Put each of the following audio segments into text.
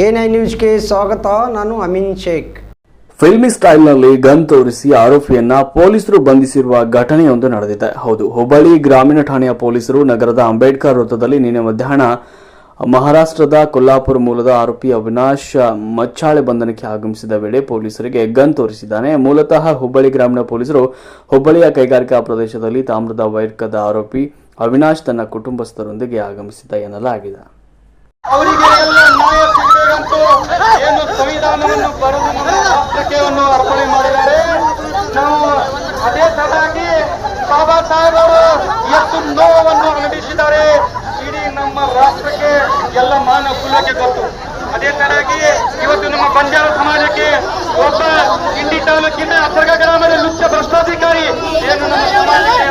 I ನ್ಯೂಸ್ಗೆ ಸ್ವಾಗತ. ನಾನು ಅಮಿನ್ ಶೇಖ್. ಫಿಲ್ಮಿ ಸ್ಟೈಲ್ನಲ್ಲಿ ಗನ್ ತೋರಿಸಿ ಆರೋಪಿಯನ್ನ ಪೊಲೀಸರು ಬಂಧಿಸಿರುವ ಘಟನೆಯೊಂದು ನಡೆದಿದೆ. ಹೌದು ಹುಬ್ಬಳ್ಳಿ ಗ್ರಾಮೀಣ ಠಾಣೆಯ ಪೊಲೀಸರು ನಗರದ ಅಂಬೇಡ್ಕರ್ ವೃತ್ತದಲ್ಲಿ ನಿನ್ನೆ ಮಧ್ಯಾಹ್ನ ಮಹಾರಾಷ್ಟ್ರದ ಕೊಲ್ಲಾಪುರ ಮೂಲದ ಆರೋಪಿ ಅವಿನಾಶ್ ಮಚ್ಚಾಳೆ ಬಂಧನಕ್ಕೆ ಆಗಮಿಸಿದ ವೇಳೆ ಪೊಲೀಸರಿಗೆ ಗನ್ ತೋರಿಸಿದ್ದಾನೆ. ಮೂಲತಃ ಹುಬ್ಬಳ್ಳಿ ಗ್ರಾಮೀಣ ಪೊಲೀಸರು ಹುಬ್ಬಳ್ಳಿಯ ಕೈಗಾರಿಕಾ ಪ್ರದೇಶದಲ್ಲಿ ತಾಮ್ರದ ವೈರ್ಕದ ಆರೋಪಿ ಅವಿನಾಶ್ ತನ್ನ ಕುಟುಂಬಸ್ಥರೊಂದಿಗೆ ಆಗಮಿಸಿದ್ದ ಎನ್ನಲಾಗಿದೆ. ಏನು ಸಂವಿಧಾನವನ್ನು ಬರೆದು ನಮ್ಮ ರಾಷ್ಟ್ರಕ್ಕೆ ಅರ್ಪಣೆ ಮಾಡಿದ್ದಾರೆ? ನಾವು ಅದೇ ತರಾಗಿ ಬಾಬಾ ಸಾಹೇಬರು ಎಷ್ಟು ನೋವನ್ನು ಅನುಭವಿಸಿದ್ದಾರೆ ಇಡೀ ನಮ್ಮ ರಾಷ್ಟ್ರಕ್ಕೆ ಎಲ್ಲ ಮಾನವ ಕುಲಕ್ಕೆ ಗೊತ್ತು. ಅದೇ ತರಾಗಿ ಇವತ್ತು ನಮ್ಮ ಬಂಜಾರ ಸಮಾಜಕ್ಕೆ ಒಬ್ಬ ಇಂಡಿ ತಾಲೂಕಿನ ಅಸರ್ಗ ಗ್ರಾಮದ ಲುಚ್ಚ ಭ್ರಷ್ಟಾಧಿಕಾರಿ. ಏನು ನಮ್ಮ ಸಮಾಜಕ್ಕೆ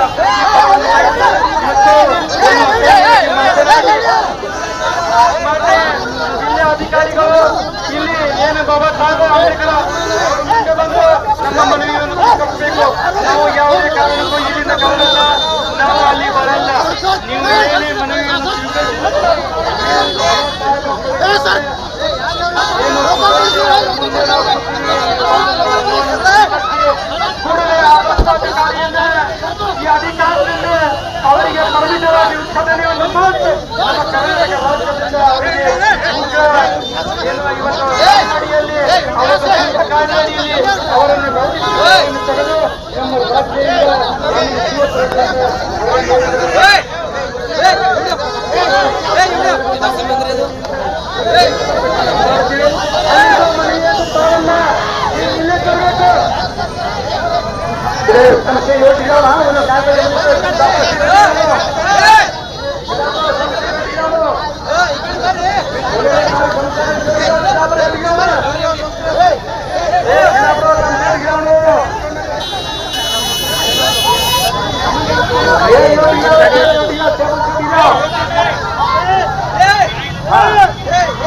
ಅವರಿಗೆ ಪರಿಮಿತವಾಗಿ ಉತ್ಪಾದನೆಯನ್ನು ಮಾಡಿ ನಮ್ಮ ಕರ್ನಾಟಕ ರಾಜ್ಯದಿಂದ ಅವರಿಗೆ ಉಗ್ರ ಏನು ಇವತ್ತು ಕಾಯ್ದೆಯಲ್ಲಿ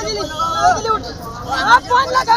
अंजलि उठ आप फोन लगा